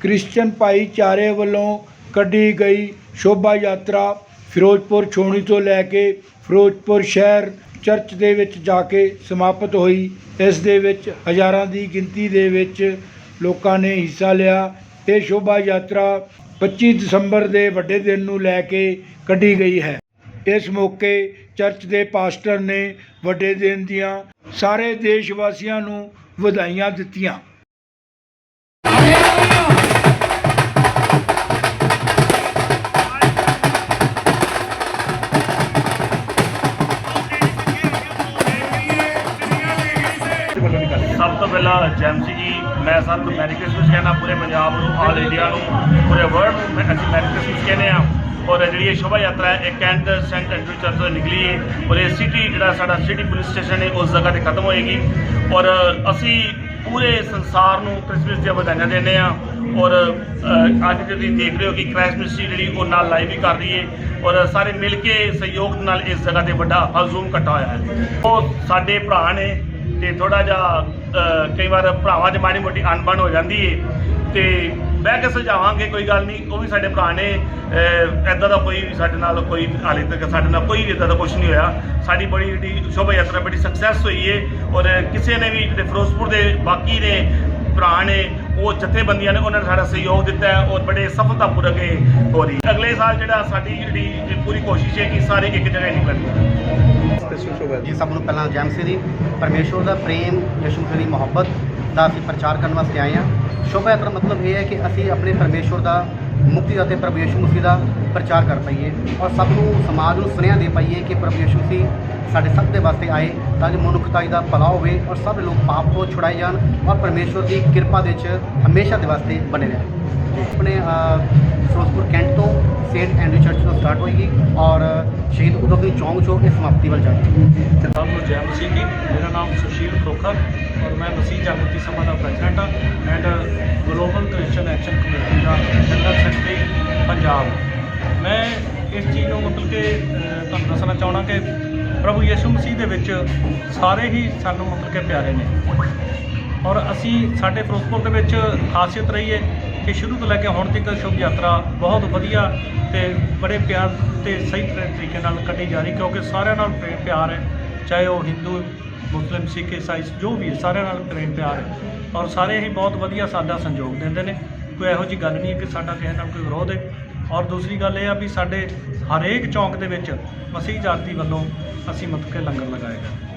Christian ਭਾਈਚਾਰੇ ਵੱਲੋਂ ਕੱਢੀ ਗਈ ਸ਼ੋਭਾ ਯਾਤਰਾ ਫਿਰੋਜ਼ਪੁਰ ਛੋਣੀ ਤੋਂ ਲੈ ਕੇ ਫਿਰੋਜ਼ਪੁਰ ਸ਼ਹਿਰ ਚਰਚ ਦੇ ਵਿੱਚ ਜਾ ਕੇ ਸਮਾਪਤ ਹੋਈ। ਇਸ ਦੇ ਵਿੱਚ ਹਜ਼ਾਰਾਂ ਦੀ ਗਿਣਤੀ ਦੇ ਵਿੱਚ ਲੋਕਾਂ ਨੇ ਹਿੱਸਾ ਲਿਆ। ਇਹ ਸ਼ੋਭਾ ਯਾਤਰਾ 25 ਦਸੰਬਰ ਦੇ ਵੱਡੇ ਦਿਨ ਨੂੰ ਲੈ ਕੇ ਕੱਢੀ ਗਈ ਹੈ। ਇਸ ਮੌਕੇ ਚਰਚ ਦੇ ਪਾਸਟਰ ਨੇ ਵੱਡੇ ਦਿਨ ਦੀਆਂ ਸਾਰੇ ਦੇਸ਼ ਵਾਸੀਆਂ ਨੂੰ ਵਧਾਈਆਂ ਦਿੱਤੀਆਂ। ਸਭ ਤੋਂ ਪਹਿਲਾਂ ਜੈਮਸੀ ਜੀ, ਮੈਂ ਸਭ ਨੂੰ ਮੈਰੀ ਕ੍ਰਿਸਮਸ ਕਹਿਣਾ ਪੂਰੇ ਪੰਜਾਬ ਨੂੰ ਆਲ ਇੰਡੀਆ ਨੂੰ, ਪੂਰੇ ਵਰਲਡ ਨੂੰ, ਮੈਂ ਅਸੀਂ ਮੈਰੀ ਕ੍ਰਿਸਮਸ ਕਹਿੰਦੇ ਆ ਔਰ ਜਿਹੜੀ ਇਹ ਸ਼ੋਭਾ ਯਾਤਰਾ ਹੈ, ਇਹ ਕੈਂਟ ਸੈਂਟ ਐਂਡਰੂ ਚਰਚ ਤੋਂ ਨਿਕਲੀ ਹੈ। ਔਰ ਇਹ ਸਿਟੀ ਜਿਹੜਾ ਸਾਡਾ ਸਿਟੀ ਪੁਲਿਸ ਸਟੇਸ਼ਨ ਹੈ, ਉਸ ਜਗ੍ਹਾ ਤੇ ਖਤਮ ਹੋਏਗੀ। ਔਰ ਅਸੀਂ ਪੂਰੇ ਸੰਸਾਰ ਨੂੰ ਕ੍ਰਿਸਮਸ ਦੀਆਂ ਵਧਾਈਆਂ ਦਿੰਦੇ ਆ ਔਰ ਅੱਜ ਤੁਸੀਂ ਦੇਖ ਰਹੇ ਹੋ ਕਿ ਕ੍ਰਿਸਮਸ ਦੀ ਜਿਹੜੀ ਉਹ ਨਾਲ ਲਾਈਵ ਵੀ ਕਰ ਰਹੀ ਹੈ। ਔਰ ਸਾਰੇ ਮਿਲ ਕੇ ਸਹਿਯੋਗ ਨਾਲ ਇਸ ਜਗ੍ਹਾ ਤੇ ਵੱਡਾ ਹਜ਼ੂਮ ਇਕੱਠਾ ਹੋਇਆ ਹੈ। ਉਹ ਸਾਡੇ ਭਰਾ ਨੇ ਤੇ ਥੋੜਾ ਜਿਹਾ ਕਈ ਵਾਰ ਭਰਾਵਾਂ 'ਚ ਮਾੜੀ ਮੋਟੀ ਅਣਬਣ ਹੋ ਜਾਂਦੀ ਏ। ਤੇ ਬਹਿ ਕੇ ਸੁਲਝਾਵਾਂਗੇ, ਕੋਈ ਗੱਲ ਨਹੀਂ, ਉਹ ਵੀ ਸਾਡੇ ਭਰਾ ਨੇ ਐਦਾਂ ਦਾ ਕੋਈ ਵੀ ਸਾਡੇ ਨਾਲ ਕੋਈ ਹਾਲੇ ਤੱਕ ਸਾਡੇ ਨਾਲ ਕੋਈ ਵੀ ਇਦਾਂ ਦਾ ਕੁਝ ਨਹੀਂ ਹੋਇਆ। ਸਾਡੀ ਬੜੀ ਜਿਹੜੀ ਸ਼ੋਭਾ ਯਾਤਰਾ ਬੜੀ ਸਕਸੈਸ ਹੋਈ ਏ ਔਰ ਕਿਸੇ ਨੇ ਵੀ ਜਿਹੜੇ ਫਿਰੋਜ਼ਪੁਰ ਦੇ ਬਾਕੀ ਨੇ ਭਰਾ ਨੇ ਉਹ ਜਥੇਬੰਦੀਆਂ ਨੇ ਉਹਨਾਂ ਨੇ ਸਾਡਾ ਸਹਿਯੋਗ ਦਿੱਤਾ ਹੈ ਔਰ ਬੜੇ ਸਫਲਤਾਪੂਰਕ ਇਹ ਹੋ ਰਹੀ ਹੈ। ਅਗਲੇ ਸਾਲ ਜਿਹੜਾ ਸਾਡੀ ਜਿਹੜੀ ਪੂਰੀ ਕੋਸ਼ਿਸ਼ ਹੈ ਕਿ ਸਾਰੇ ਇੱਕ ਜਗ੍ਹਾ ਹੀ ਨਿਕਲਣ ਜੀ ਸਭ ਨੂੰ ਪਹਿਲਾਂ ਜੈਮਸੀ ਦੀ ਪਰਮੇਸ਼ਵਰ ਦਾ ਪ੍ਰੇਮ ਯਿਸੂ ਦੀ ਮੁਹੱਬਤ ਦਾ ਅਸੀਂ ਪ੍ਰਚਾਰ ਕਰਨ ਵਾਸਤੇ ਆਏ ਹਾਂ। ਸ਼ੋਭਾ ਯਾਤਰਾ ਮਤਲਬ ਇਹ ਹੈ ਕਿ ਅਸੀਂ ਆਪਣੇ ਪਰਮੇਸ਼ਵਰ ਦਾ, ਮੁਕਤੀ ਅਤੇ ਪ੍ਰਭੂ ਯਿਸੂ ਮਸੀਹ ਦਾ ਪ੍ਰਚਾਰ ਕਰ ਪਾਈਏ ਔਰ ਸਭ ਨੂੰ, ਸਮਾਜ ਨੂੰ ਸੁਨੇਹਾ ਦੇ ਪਾਈਏ ਕਿ ਪ੍ਰਭੂ ਯਿਸੂ ਮਸੀਹ ਸਾਡੇ ਸਭ ਦੇ ਵਾਸਤੇ ਆਏ ਤਾਂ ਜੋ ਮਨੁੱਖਤਾ ਦਾ ਭਲਾ ਹੋਵੇ ਔਰ ਸਭ ਲੋਕ ਪਾਪ ਤੋਂ ਛੁਡਾਏ ਜਾਣ ਔਰ ਪਰਮੇਸ਼ਵਰ ਦੀ ਕਿਰਪਾ ਦੇ ਵਿੱਚ ਹਮੇਸ਼ਾ ਦੇ ਵਾਸਤੇ ਬਣੇ ਰਹਿਣ। ਆਪਣੇ ਫਿਰੋਜ਼ਪੁਰ ਕੈਂਟ ਤੋਂ, ਸੇਂਟ ਐਂਡਰੂ ਚਰਚ ਤੋਂ ਸਟਾਰਟ ਹੋਏਗੀ ਔਰ ਸ਼ਹੀਦ ਉਦਮ ਸਿੰਘ ਚੌਂਕ ਚੌਂਕ ਇਹ ਸਮਾਪਤੀ ਵੱਲ ਜਾਏਗੀ ਸਭ ਨੂੰ ਜੈ ਮਸੀਹ ਜੀ, ਮੇਰਾ ਨਾਮ ਸੁਸ਼ੀਲ ਖੋਖਰ ਔਰ ਮੈਂ ਮਸੀਹ ਜਾਗਰਤੀ ਸਭਾ ਦਾ ਪ੍ਰੈਜ਼ੀਡੈਂਟ ਹਾਂ and global Christian action committee the general secretary Punjab. ਮੈਂ ਇਸ ਚੀਜ਼ ਨੂੰ ਮਤਲਬ ਕਿ ਤੁਹਾਨੂੰ ਦੱਸਣਾ ਚਾਹਣਾ ਕਿ ਪ੍ਰਭੂ ਯਿਸੂ ਮਸੀਹ ਦੇ ਵਿੱਚ ਸਾਰੇ ਹੀ ਸਾਨੂੰ ਮਤਲਬ ਕਿ ਪਿਆਰੇ ਨੇ। ਔਰ ਅਸੀਂ ਸਾਡੇ ਫਿਰੋਜ਼ਪੁਰ ਦੇ ਵਿੱਚ ਖਾਸੀਅਤ ਰਹੀ ਹੈ। ਕਿ ਸ਼ੁਰੂ ਤੋਂ ਲੈ ਕੇ ਹੁਣ ਤੱਕ ਸ਼ੁਭ ਯਾਤਰਾ ਬਹੁਤ ਵਧੀਆ ਤੇ ਬੜੇ ਪਿਆਰ ਤੇ ਸਹੀ ਤਰੀ- ਤਰੀਕੇ ਨਾਲ ਕੱਢੀ ਜਾ ਰਹੀ, ਕਿਉਂਕਿ ਸਾਰਿਆਂ ਨਾਲ ਪ੍ਰੇਮ ਪਿਆਰ ਹੈ, ਚਾਹੇ ਉਹ ਹਿੰਦੂ, ਮੁਸਲਿਮ, ਸਿੱਖ, ਈਸਾਈ, ਜੋ ਵੀ ਹੈ, ਸਾਰਿਆਂ ਨਾਲ ਪ੍ਰੇਮ ਪਿਆਰ ਹੈ ਔਰ ਸਾਰੇ ਹੀ ਬਹੁਤ ਵਧੀਆ ਸਾਡਾ ਸੰਯੋਗ ਦਿੰਦੇ ਨੇ। ਕੋਈ ਇਹੋ ਜੀ ਗੱਲ ਨਹੀਂ ਹੈ ਕਿ ਸਾਡਾ ਕਿਸੇ ਨਾਲ ਕੋਈ ਵਿਰੋਧ ਹੈ। ਔਰ ਦੂਸਰੀ ਗੱਲ ਇਹ ਆ ਵੀ ਸਾਡੇ ਹਰੇਕ ਚੌਂਕ ਦੇ ਵਿੱਚ ਮਸੀਹ ਜਾਤੀ ਵੱਲੋਂ ਅਸੀਂ ਮਤਲਬ ਕਿ ਲੰਗਰ ਲਗਾਏਗਾ